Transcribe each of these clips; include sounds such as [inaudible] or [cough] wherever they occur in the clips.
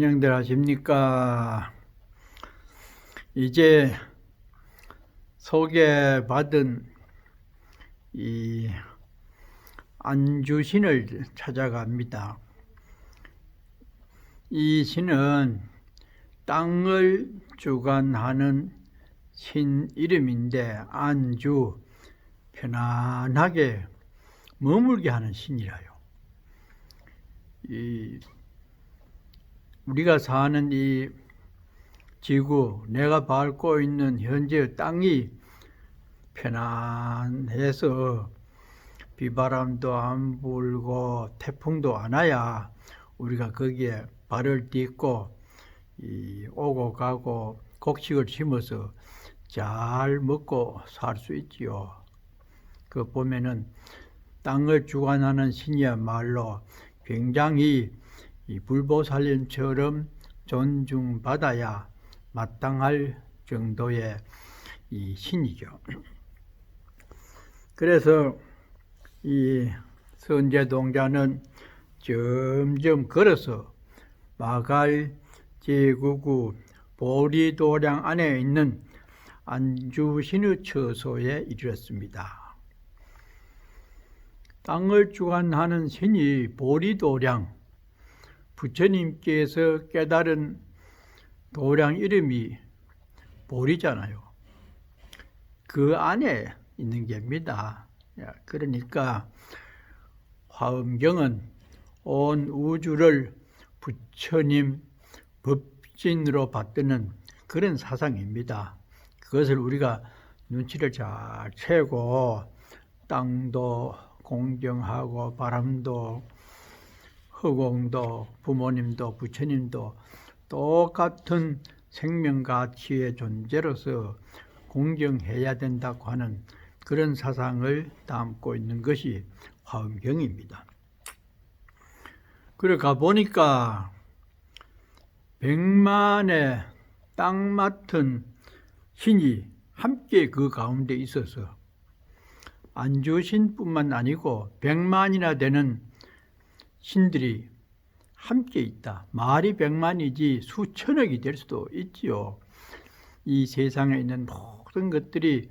안녕들 하십니까? 이제 소개받은 이 안주신을 찾아갑니다. 이 신은 땅을 주관하는 신 이름인데 안주 편안하게 머물게 하는 신이라요. 이 우리가 사는 이 지구, 내가 밟고 있는 현재의 땅이 편안해서 비바람도 안 불고 태풍도 안 와야 우리가 거기에 발을 딛고 이 오고 가고 곡식을 심어서 잘 먹고 살 수 있지요. 그 보면은 땅을 주관하는 신이야말로 굉장히 이 불보살님처럼 존중받아야 마땅할 정도의 이 신이죠. 그래서 이 선제 동자는 점점 걸어서 마갈 제구구 보리도량 안에 있는 안주신의 처소에 이르렀습니다. 땅을 주관하는 신이 보리도량 부처님께서 깨달은 도량 이름이 보리잖아요. 그 안에 있는 겁니다. 그러니까 화엄경은 온 우주를 부처님 법진으로 받드는 그런 사상입니다. 그것을 우리가 눈치를 잘 채고 땅도 공정하고 바람도 허공도 부모님도 부처님도 똑같은 생명 가치의 존재로서 공경해야 된다고 하는 그런 사상을 담고 있는 것이 화엄경입니다. 가 보니까 백만의 땅 맡은 신이 함께 그 가운데 있어서 안주신 뿐만 아니고 백만이나 되는 신들이 함께 있다. 말이 백만이지 수천억이 될 수도 있지요. 이 세상에 있는 모든 것들이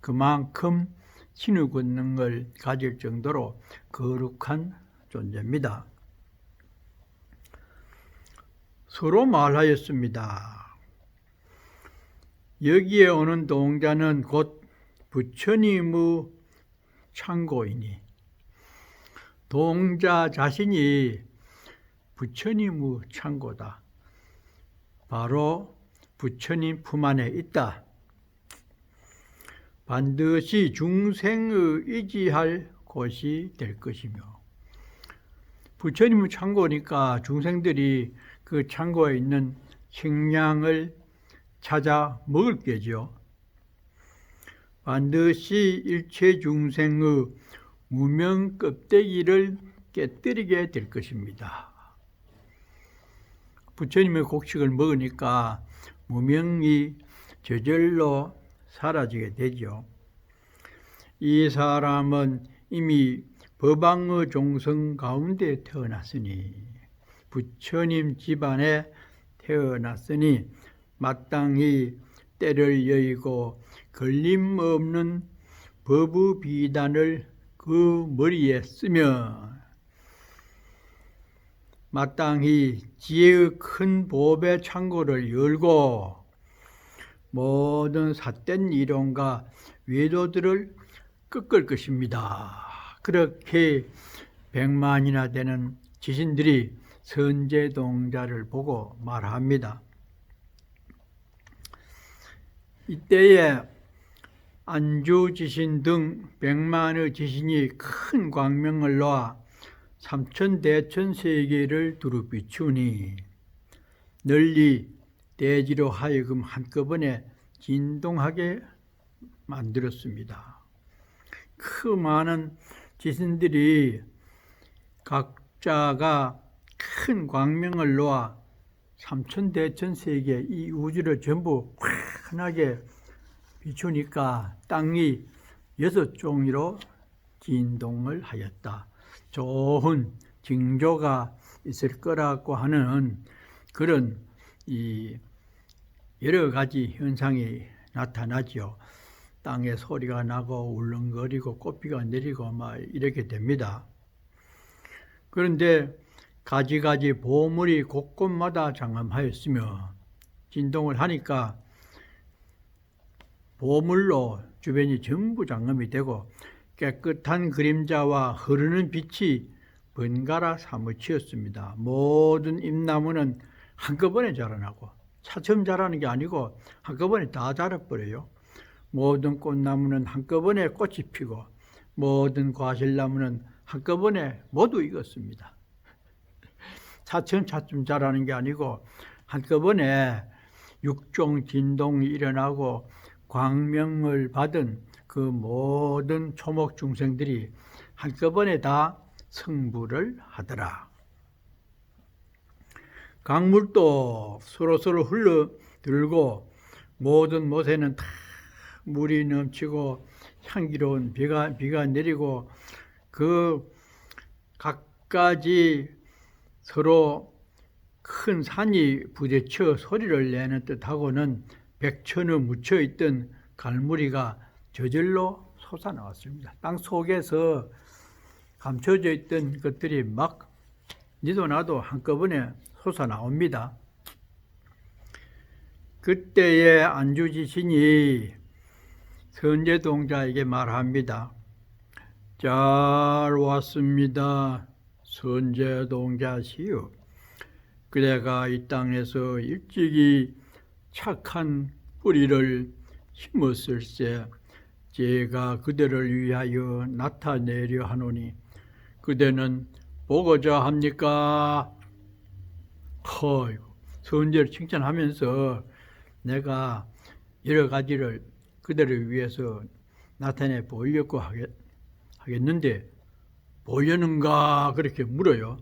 그만큼 신의 권능을 가질 정도로 거룩한 존재입니다. 서로 말하였습니다. 여기에 오는 동자는 곧 부처님의 창고이니 동자 자신이 부처님의 창고다. 바로 부처님 품 안에 있다. 반드시 중생의 의지할 곳이 될 것이며 부처님의 창고니까 중생들이 그 창고에 있는 식량을 찾아 먹을 게죠. 반드시 일체 중생의 무명 껍데기를 깨뜨리게 될 것입니다. 부처님의 곡식을 먹으니까 무명이 저절로 사라지게 되죠. 이 사람은 이미 법왕의 종성 가운데 태어났으니 부처님 집안에 태어났으니 마땅히 때를 여의고 걸림없는 법의 비단을 그 머리에 쓰며 마땅히 지혜의 큰 보배 창고를 열고 모든 삿된 이론과 외도들을 꺾을 것입니다. 그렇게 백만이나 되는 지신들이 선제동자를 보고 말합니다. 이때에 안주 지신 등 백만의 지신이 큰 광명을 놓아 삼천 대천 세계를 두루 비추니 널리 대지로 하여금 한꺼번에 진동하게 만들었습니다. 그 많은 지신들이 각자가 큰 광명을 놓아 삼천 대천 세계 이 우주를 전부 환하게 비추니까 땅이 여섯 종이로 진동을 하였다. 좋은 징조가 있을 거라고 하는 그런 이 여러 가지 현상이 나타나지요. 땅에 소리가 나고 울렁거리고 꽃비가 내리고 막 이렇게 됩니다. 그런데 가지가지 보물이 곳곳마다 장엄하였으며 진동을 하니까 보물로 주변이 전부 장엄이 되고 깨끗한 그림자와 흐르는 빛이 번갈아 사무치었습니다. 모든 잎나무는 한꺼번에 자라나고 차츰 자라는 게 아니고 한꺼번에 다 자라버려요. 모든 꽃나무는 한꺼번에 꽃이 피고 모든 과실나무는 한꺼번에 모두 익었습니다. [laughs] 차츰 차츰 자라는 게 아니고 한꺼번에 육종 진동이 일어나고 광명을 받은 그 모든 초목 중생들이 한꺼번에 다 성불을 하더라. 강물도 서로서로 흘러 들고 모든 못에는 다 물이 넘치고 향기로운 비가, 비가 내리고 그 각가지 서로 큰 산이 부딪혀 소리를 내는 듯하고는 백천에 묻혀 있던 갈무리가 저절로 솟아나왔습니다. 땅 속에서 감춰져 있던 것들이 막 니도 나도 한꺼번에 솟아나옵니다. 그때의 안주지신이 선제동자에게 말합니다. 잘 왔습니다. 선제동자시여. 그대가 이 땅에서 일찍이 착한 뿌리를 심었을세 제가 그대를 위하여 나타내려 하노니 그대는 보고자 합니까? 허이고 선제를 칭찬하면서 내가 여러 가지를 그대를 위해서 나타내 보려고 하겠, 하겠는데 보려는가 그렇게 물어요.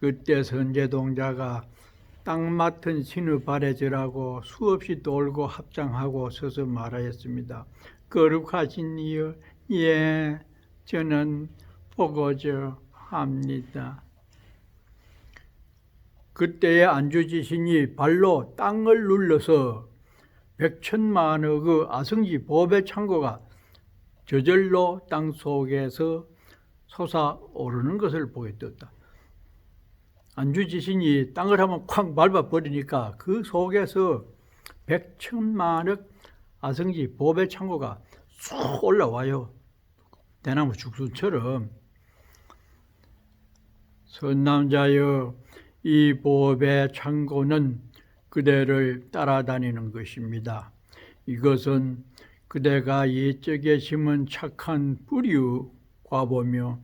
그때 선제동자가 땅 맡은 발에 절하고 수없이 돌고 합장하고 서서 말하였습니다. 거룩하신 이여, 예, 저는 보고자 합니다. 그때의 안주지신이 발로 땅을 눌러서 백천만의 그 아성지 보배 창고가 저절로 땅 속에서 솟아오르는 것을 되었다. 안주 지신이 땅을 한번 콱 밟아 버리니까 그 속에서 백천만의 아성지 보배 창고가 쑥 올라와요. 대나무 죽순처럼. 선남자여 이 보배 창고는 그대를 따라다니는 것입니다. 이것은 그대가 예적에 심은 착한 뿌리의 과보며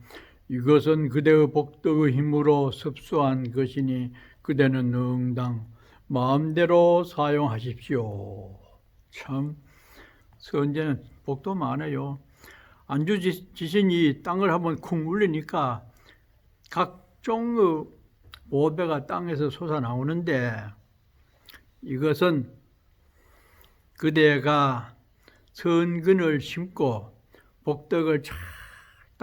이것은 그대의 복덕의 힘으로 습수한 것이니 그대는 응당 마음대로 사용하십시오. 참 선제는 복도 많아요. 안 주 지신 이 땅을 한번 쿵 울리니까 각종의 보배가 땅에서 솟아 나오는데 이것은 그대가 선근을 심고 복덕을 잘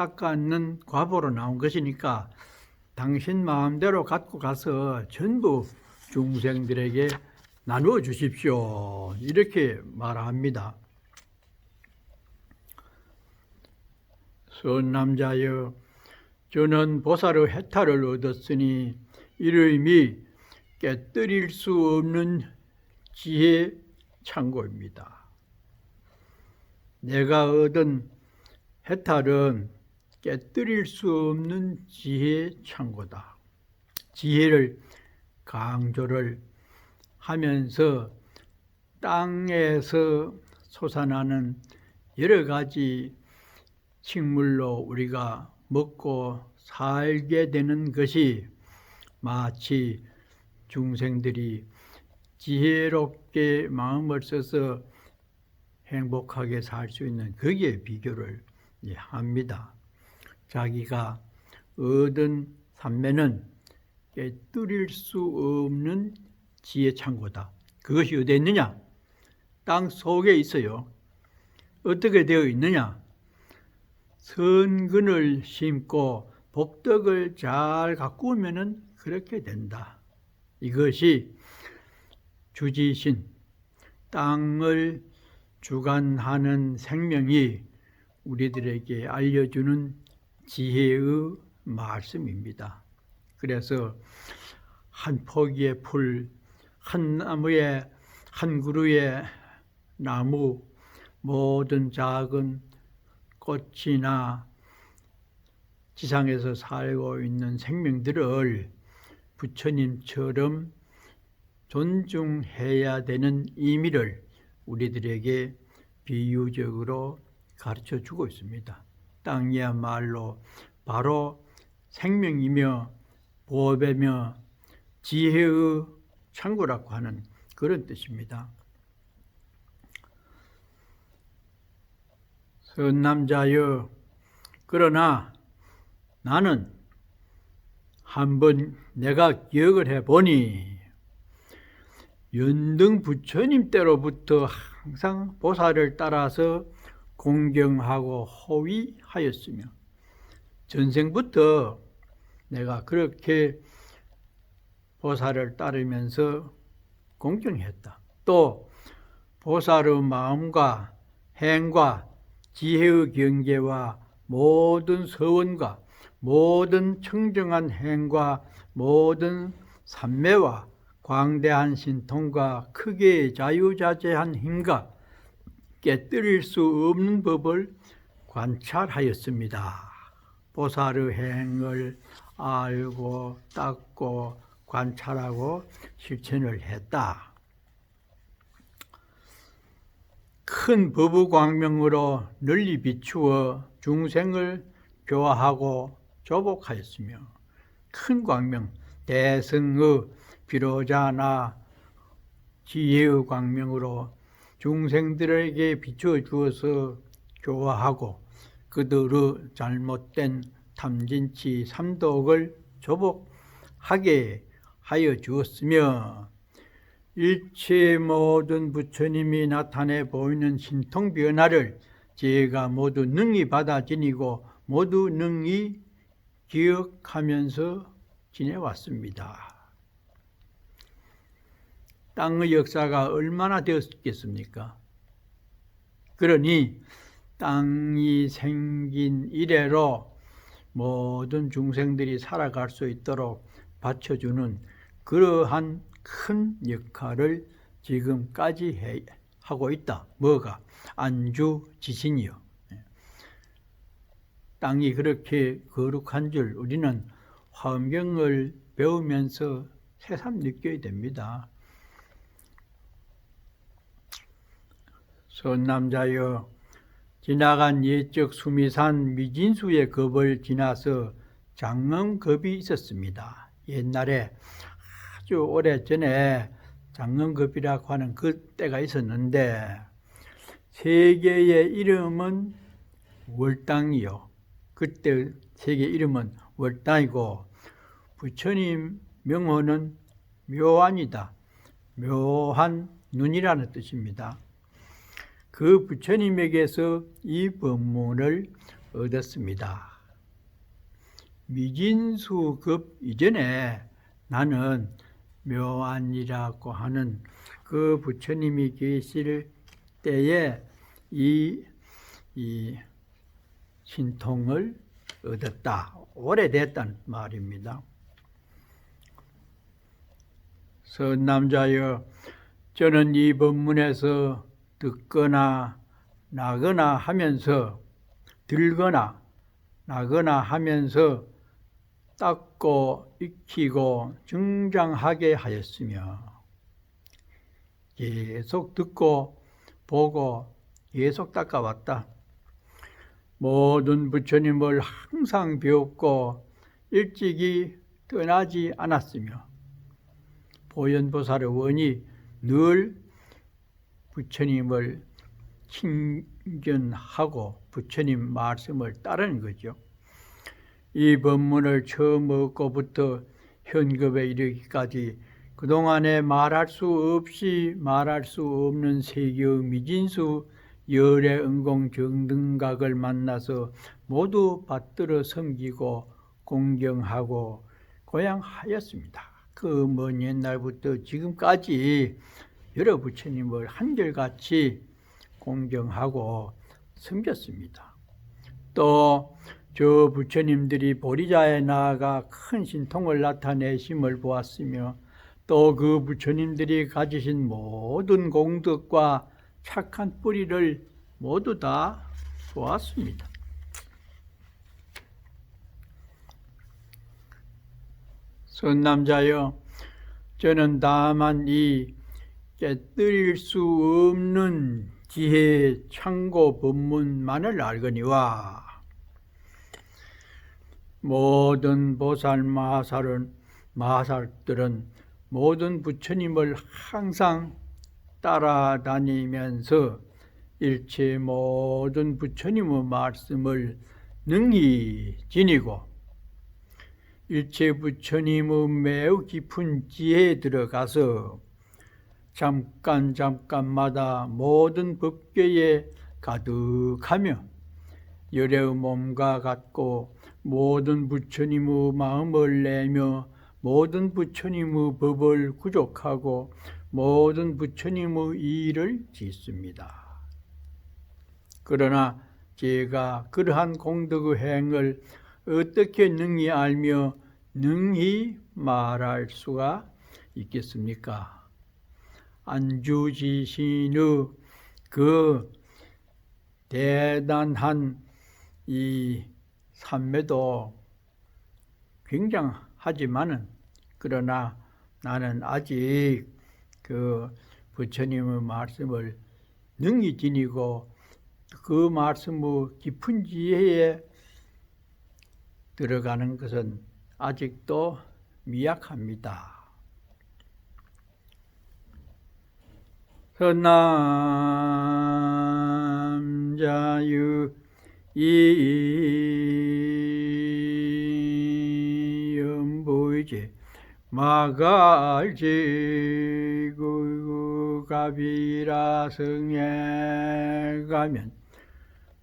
닦아는 과보로 나온 것이니까 당신 마음대로 갖고 가서 전부 중생들에게 나누어 주십시오. 이렇게 말합니다. 선남자여, 저는 보살의 해탈을 얻었으니 이름이 깨뜨릴 수 없는 지혜 창고입니다. 내가 얻은 해탈은 깨뜨릴 수 없는 지혜 창고다. 지혜를 강조를 하면서 땅에서 솟아나는 여러 가지 식물로 우리가 먹고 살게 되는 것이 마치 중생들이 지혜롭게 마음을 써서 행복하게 살 수 있는 거기에 비교를 합니다. 자기가 얻은 삼매는 깨뜨릴 수 없는 지혜 창고다. 그것이 어디에 있느냐? 땅 속에 있어요. 어떻게 되어 있느냐? 선근을 심고 복덕을 잘 가꾸면은 그렇게 된다. 이것이 주지신 땅을 주관하는 생명이 우리들에게 알려주는 지혜의 말씀입니다. 그래서 한 포기의 풀, 한 나무의 한 그루의 나무, 모든 작은 꽃이나 지상에서 살고 있는 생명들을 부처님처럼 존중해야 되는 의미를 우리들에게 비유적으로 가르쳐 주고 있습니다. 땅이야말로 바로 생명이며 보배며 지혜의 창고라고 하는 그런 뜻입니다. 선남자여 그러나 나는 한번 내가 기억을 해보니 연등 부처님 때로부터 항상 보살을 따라서 공경하고 호위하였으며 전생부터 내가 그렇게 보살을 따르면서 공경했다. 또 보살의 마음과 행과 지혜의 경계와 모든 서원과 모든 청정한 행과 모든 삼매와 광대한 신통과 크게 자유자재한 힘과 깨뜨릴 수 없는 법을 관찰하였습니다. 보살의 행을 알고 닦고 관찰하고 실천을 했다. 큰 법의 광명으로 널리 비추어 중생을 교화하고 조복하였으며 큰 광명 대승의 비로자나 지혜의 광명으로 중생들에게 비추어 주어서 교화하고 그들의 잘못된 탐진치 삼독을 조복하게 하여 주었으며 일체 모든 부처님이 나타내 보이는 신통 변화를 제가 모두 능히 받아 지니고 모두 능히 기억하면서 지내왔습니다. 땅의 역사가 얼마나 되었겠습니까? 그러니 땅이 생긴 이래로 모든 중생들이 살아갈 수 있도록 받쳐주는 그러한 큰 역할을 지금까지 해, 하고 있다. 뭐가? 안주 지신이요. 예. 땅이 그렇게 거룩한 줄 우리는 화엄경을 배우면서 새삼 느껴야 됩니다. 선남자여 지나간 옛적 수미산 미진수의 겁을 지나서 장엄겁이 있었습니다. 옛날에 아주 오래 전에 장엄겁이라고 하는 그 때가 있었는데 세계의 이름은 월당이요. 그때 세계 이름은 월당이고 부처님 명호는 묘안이다. 묘한 눈이라는 뜻입니다. 그 부처님에게서 이 법문을 얻었습니다. 미진수급 이전에 나는 묘안이라고 하는 그 부처님이 계실 때에 이, 이 신통을 얻었다. 오래됐단 말입니다. 선남자여, 저는 이 법문에서 듣거나 나거나 하면서 들거나 나거나 하면서 닦고 익히고 증장하게 하였으며 계속 듣고 보고 계속 닦아왔다. 모든 부처님을 항상 배웠고 일찍이 떠나지 않았으며 보현보살의 원이 늘 부처님을 친견하고 부처님 말씀을 따르는 거죠. 이 법문을 처음 얻고부터 현급에 이르기까지 그동안에 말할 수 없이 말할 수 없는 세계의 미진수 열의 은공 정등각을 만나서 모두 받들어 섬기고 공경하고 고향하였습니다. 그 먼 옛날부터 지금까지 여러 부처님을 한결같이 공경하고 섬겼습니다. 또 저 부처님들이 보리자에 나아가 큰 신통을 나타내심을 보았으며 또 그 부처님들이 가지신 모든 공덕과 착한 뿌리를 모두 다 보았습니다. 선남자여, 저는 다만 이 깨뜨릴 수 없는 지혜 창고 법문만을 알거니와 모든 보살 마살은 마살들은 모든 부처님을 항상 따라다니면서 일체 모든 부처님의 말씀을 능히 지니고 일체 부처님의 매우 깊은 지혜에 들어가서 잠깐 잠깐마다 모든 법계에 가득하며 열의 몸과 같고 모든 부처님의 마음을 내며 모든 부처님의 법을 구족하고 모든 부처님의 일을 짓습니다. 그러나 제가 그러한 공덕의 행을 어떻게 능히 알며 능히 말할 수가 있겠습니까? 안주지신의 그 대단한 이 삼매도 굉장하지만은 그러나 나는 아직 그 부처님의 말씀을 능히 지니고 그 말씀의 깊은 지혜에 들어가는 것은 아직도 미약합니다. 선남자유 이연보이제 마갈지 구갑이라 성에 가면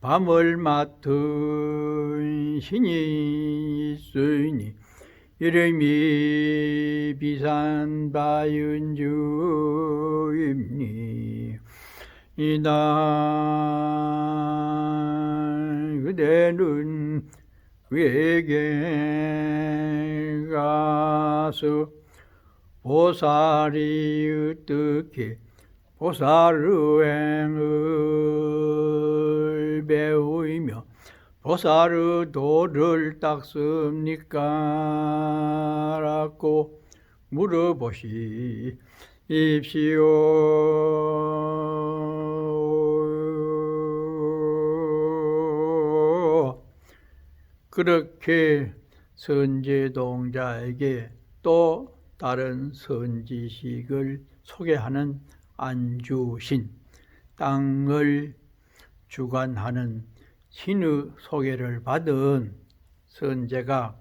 밤을 맡은 신이 있으니 이름이 비산 바윤주입니. 이날 그대는 외게 가서 보살이 어떻게 보살의행을 보살의 도를 닦습니까? 라고 물어보십시오. 그렇게 선제동자에게 또 다른 선지식을 소개하는 안주신, 땅을 주관하는 신의 소개를 받은 선제가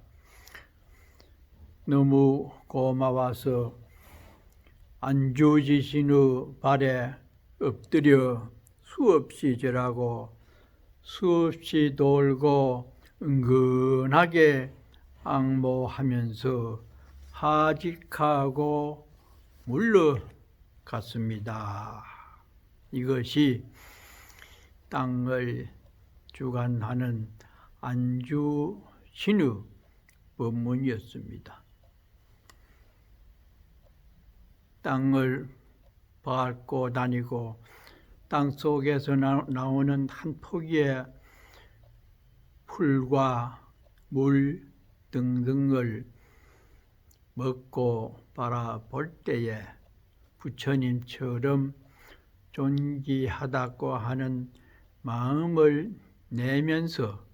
너무 고마워서 안주지신의 발에 엎드려 수없이 절하고 수없이 돌고 은근하게 앙모하면서 하직하고 물러갔습니다. 이것이 땅을 주관하는 안주 신의 법문이었습니다. 땅을 밟고 다니고 땅 속에서 나 오는 한 포기의 풀과 물 등등을 먹고 바라볼 때에 부처님처럼 존귀하다고 하는 마음을 내면서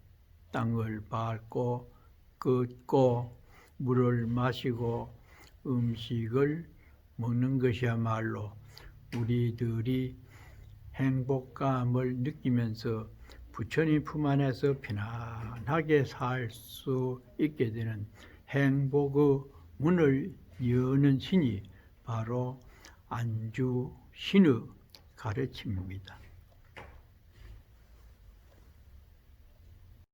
땅을 밟고 걷고 물을 마시고 음식을 먹는 것이야말로 우리들이 행복감을 느끼면서 부처님 품 안에서 편안하게 살 수 있게 되는 행복의 문을 여는 신이 바로 안주 신의 가르침입니다.